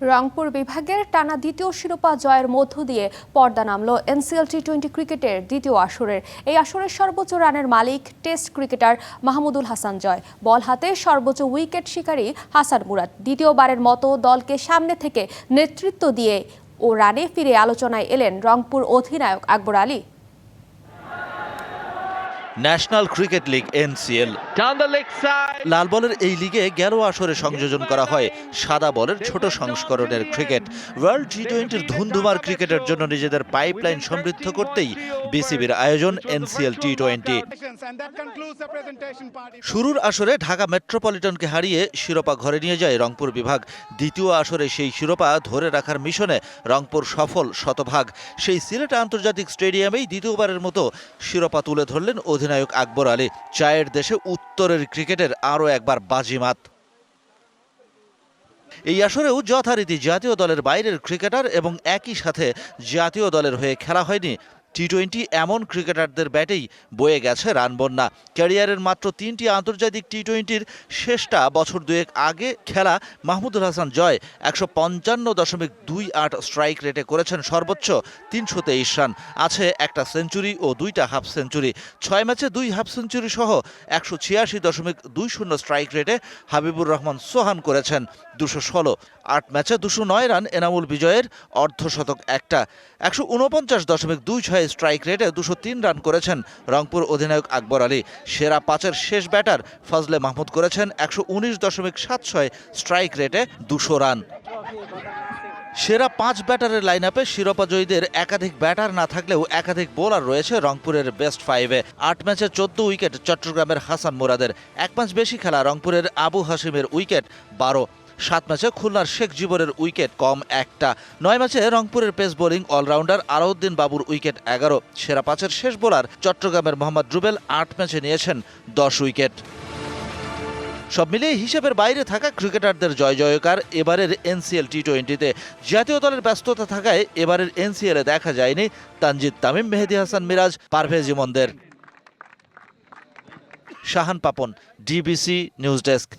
রংপুর বিভাগের টানা দ্বিতীয় শিরোপা জয়ের মধ্য দিয়ে পর্দা নামল এনসিএল টি টোয়েন্টি ক্রিকেটের দ্বিতীয় আসরের। এই আসরের সর্বোচ্চ রানের মালিক test cricketer Mahmudul Hasan Joy. Ball হাতে সর্বোচ্চ উইকেট শিকারী হাসান মুরাদ। দ্বিতীয়বারের মতো দলকে সামনে থেকে নেতৃত্ব দিয়ে ও রানে ফিরে আলোচনায় এলেন রংপুর অধিনায়ক Akbar Ali. National cricket league, NCL. লাল বলের এই লিগে গেল আসরে সংযোজন করা হয় সাদা বলের ছোট সংস্করণের ক্রিকেট। ওয়ার্ল্ড টি টোয়েন্টির ধুমধুমার ক্রিকেটের জন্য নিজেদের পাইপলাইন সমৃদ্ধ করতেই বিসিবির আয়োজন এনসিএল টি টোয়েন্টি. শুরুর আসরে ঢাকা মেট্রোপলিটনকে হারিয়ে শিরোপা ঘরে নিয়ে যায় রংপুর বিভাগ। দ্বিতীয় আসরে সেই শিরোপা ধরে রাখার মিশনে রংপুর সফল শতভাগ। সেই সিলেট আন্তর্জাতিক স্টেডিয়ামেই দ্বিতীয়বারের মতো শিরোপা তুলে ধরলেন অধিনায়ক আকবর আলী চায়ের দেশে উত্তরের ক্রিকেটের আরও একবার বাজিমাত। এই আসরেও যথারীতি জাতীয় দলের বাইরের ক্রিকেটার এবং একই সাথে জাতীয় দলের হয়ে খেলা হয়নি টি টোয়েন্টি এমন ক্রিকেটারদের ব্যাটেই বয়ে গেছে রান বন্যা। ক্যারিয়ারের মাত্র তিনটি আন্তর্জাতিক টি টোয়েন্টির শেষটা বছর দুয়েক আগে খেলা মাহমুদুল হাসান জয় একশো পঞ্চান্ন দশমিক দুই আট স্ট্রাইক রেটে করেছেন সর্বোচ্চ তিনশো তেইশ রান। আছে একটা সেঞ্চুরি ও দুইটা হাফ সেঞ্চুরি। ছয় ম্যাচে দুই হাফ সেঞ্চুরি সহ একশো ছিয়াশি দশমিক দুই শূন্য স্ট্রাইক রেটে হাবিবুর রহমান সোহান করেছেন দুশো ষোলো। আট ম্যাচে দুশো নয় রান, এনামুল বিজয়ের অর্ধশতক একটা। একশো উনপঞ্চাশ দশমিক দুই ছয় স্ট্রাইক রেটে দুশো তিন রান করেছেন রংপুর অধিনায়ক আকবর আলী। সেরা পাঁচের শেষ ব্যাটার ফজলে মাহমুদ করেছেন একশো উনিশ দশমিক সাত ছয় স্ট্রাইক রেটে দুশো রান। সেরা পাঁচ ব্যাটারের লাইন আপে শিরোপা জয়ীদের একাধিক ব্যাটার না থাকলেও একাধিক বোলার রয়েছে রংপুরের বেস্ট ফাইভে আট ম্যাচে চোদ্দ উইকেট চট্টগ্রামের হাসান মুরাদের। এক ম্যাচ বেশি খেলা রংপুরের আবু হাসিমের উইকেট বারো। সাত ম্যাচে খুলনার শেখ জীবনের উইকেট কম একটা। নয় ম্যাচে রংপুরের পেস বোলিং অলরাউন্ডার আলাউদ্দিন বাবুর উইকেট এগারো। সেরা পাঁচের শেষ বোলার চট্টগ্রামের মোহাম্মদ রুবেল আট ম্যাচে নিয়েছেন দশ উইকেট। সব মিলিয়ে হিসেবের বাইরে থাকা ক্রিকেটারদের জয় জয়কার এবারের এনসিএল টি টোয়েন্টিতে জাতীয় দলের ব্যস্ততা থাকায় এবারের এনসিএলে দেখা যায়নি Tanzid Tamim, Mehedi Hasan, Miraz, Parvez ইমনদের। Shahan Papon, DBC news desk.